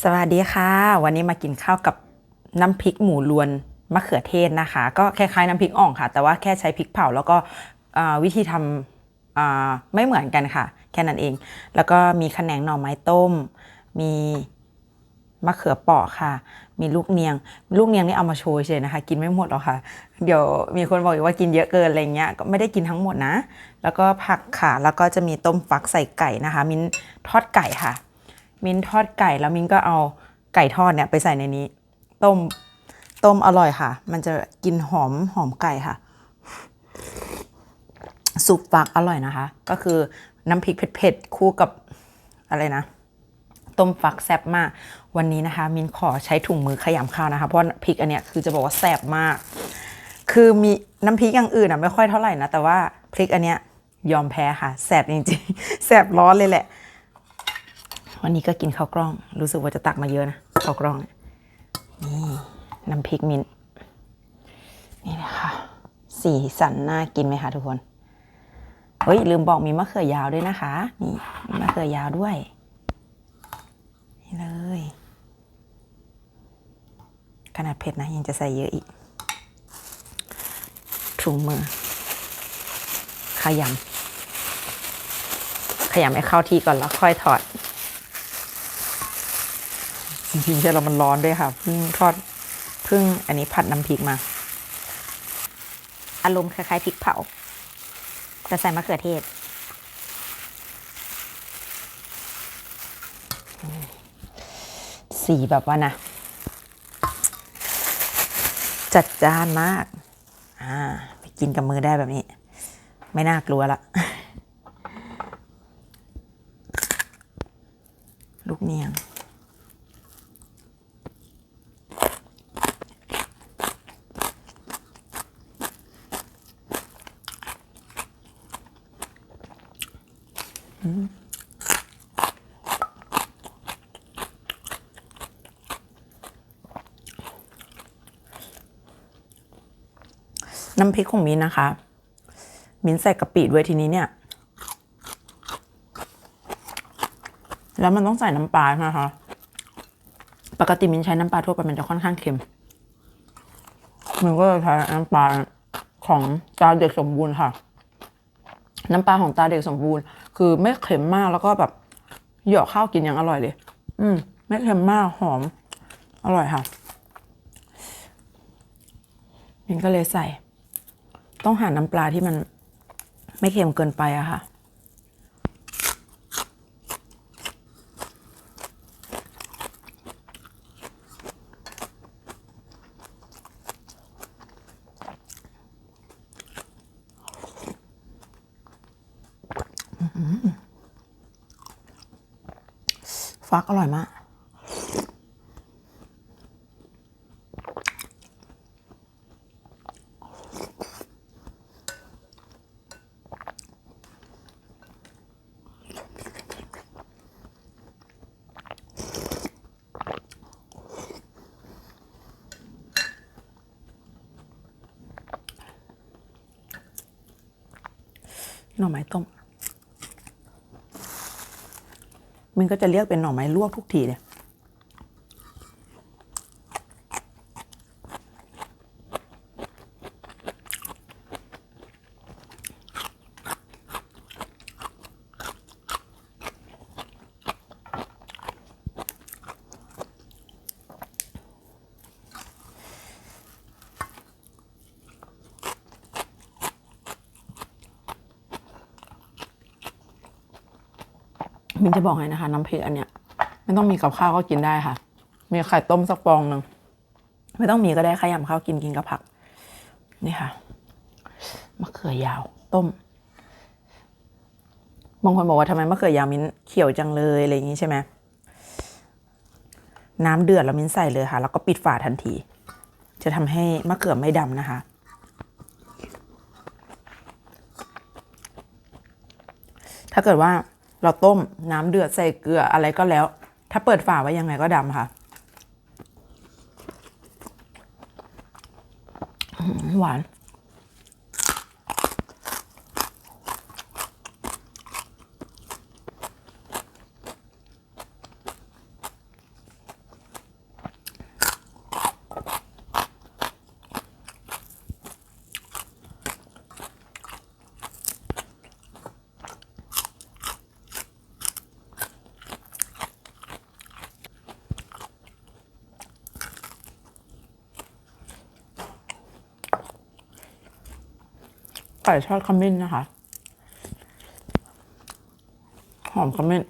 สวัสดีค่ะ วันนี้มากินข้าวกับน้ำพริกหมูรวนมะเขือเทศนะคะ ก็คล้ายๆน้ำพริกอ่องค่ะ แต่ว่าแค่ใช้พริกเผาแล้วก็วิธีทำไม่เหมือนกันค่ะ แค่นั้นเอง แล้วก็มีขนงหน่อไม้ต้ม มีมะเขือเปาะค่ะ มีลูกเนียง ลูกเนียงนี่เอามาโชว์เฉยนะคะ กินไม่หมดหรอกค่ะ เดี๋ยวมีคนบอกอีกว่ากินเยอะเกินอะไรเงี้ย ก็ไม่ได้กินทั้งหมดนะ แล้วก็ผักค่ะ แล้วก็จะมีต้มฟักใส่ไก่นะคะ มิ้นทอดไก่ค่ะ มิ้นทอดไก่แล้วมิ้นก็เอาไก่ทอดเนี่ยไปใส่ในนี้ ต้มต้มอร่อยค่ะ มันจะกินหอมหอมไก่ค่ะซุปฟักอร่อยนะคะ ก็คือน้ำพริกเผ็ดๆคู่กับอะไรนะ ต้มฟักแซ่บมาก วันนี้นะคะ มินขอใช้ถุงมือขยำข้าวนะคะ เพราะพริกอันเนี้ยคือจะบอกว่าแซ่บมาก คือมีน้ำพริกอย่างอื่นอะไม่ค่อยเท่าไหร่นะ แต่ว่าพริกอันเนี้ยยอมแพ้ค่ะแซ่บจริงๆแซ่บร้อนเลยแหละ วันนี้ก็กินข้าวกล้อง รู้สึกว่าจะตักมาเยอะนะข้าวกล้อง นี่น้ำพริกมิ้นนี่เลยค่ะสีสันน่ากินไหมคะทุกคนเฮ้ยลืมบอกมีมะเขือยาวด้วยนะคะ นี่มีมะเขือยาวด้วย นี่เลยขนาดเผ็ดนะยังจะใส่เยอะอีกถุงมือขยำขยำให้เข้าที่ก่อนแล้วค่อยถอด จริงๆใช่เรามันร้อนด้วยค่ะเพิ่งทอดเพิ่งอันนี้ผัดน้ำพริกมา อารมณ์คล้ายๆพริกเผา แต่ใส่มะเขือเทศ สีแบบว่านะ จัดจ้านมาก อ่า ไปกินกับมือได้แบบนี้ ไม่น่ากลัวละ ลูกเนียง น้ำพริกของมิ้นนะคะ มิ้นใส่กะปิด้วยทีนี้เนี่ย แล้วมันต้องใส่น้ำปลาใช่ไหมคะ ปกติมิ้นใช้น้ำปลาทั่วไปมันจะค่อนข้างเค็ม มันก็เลยใช้น้ำปลาของตาเด็กสมบูรณ์ค่ะ น้ำปลาของตาเด็กสมบูรณ์ คือไม่เค็มมากแล้วก็แบบเหยาะข้าวกินอย่างอร่อยเลย อืม ไม่เค็มมากหอม อร่อยค่ะมิ้นก็เลยใส่ ต้องหาน้ำปลาที่มันไม่เค็มเกินไปอะค่ะ น่อไม้ต้ม มันก็จะเรียกเป็นหน่อไม้ลวกทุกทีเลย มินจะบอกให้นะคะ น้ำพริกอันเนี้ยไม่ต้องมีกับข้าวก็กินได้ค่ะ มีไข่ต้มสักฟองหนึ่งไม่ต้องมีก็ได้ขยำข้าวกินกินกับผัก นี่ค่ะมะเขือยาว ต้มบางคนบอกว่าทำไมมะเขือยาวมิ้นเขียวจังเลยอะไรอย่างนี้ใช่ไหมน้ำเดือดแล้วมิ้นใส่เลยค่ะ แล้วก็ปิดฝาทันที จะทำให้มะเขือไม่ดำนะคะ ถ้าเกิดว่า เราต้มน้ำเดือดใส่เกลืออะไรก็แล้ว ถ้าเปิดฝาไว้ยังไงก็ดำค่ะ หวาน ไก่ทอดขมิ้นนะคะ หอมขมิ้น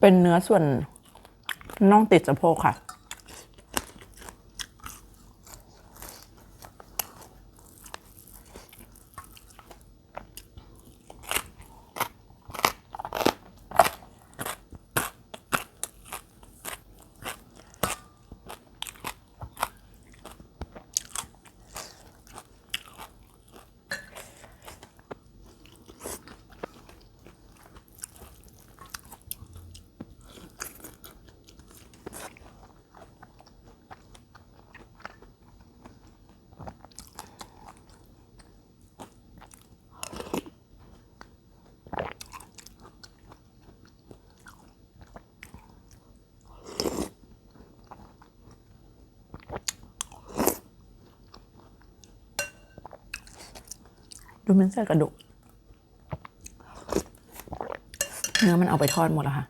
เป็นเนื้อส่วนน่องติดสะโพกค่ะ ดูมันใส่กระดูก เนื้อมันเอาไปทอดหมดแล้วค่ะ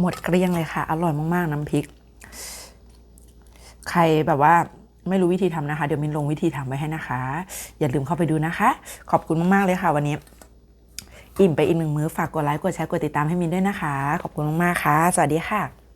หมดเกลี้ยงเลยค่ะ อร่อยมากๆ น้ำพริก ใครแบบว่าไม่รู้วิธีทำนะคะ เดี๋ยวมินลงวิธีทำไว้ให้นะคะ อย่าลืมเข้าไปดูนะคะ ขอบคุณมากๆเลยค่ะ วันนี้ อิ่มไปอีกหนึ่งมื้อฝากกดไลค์กดแชร์กดติดตามให้มินด้วยนะคะ ขอบคุณมากๆค่ะ สวัสดีค่ะ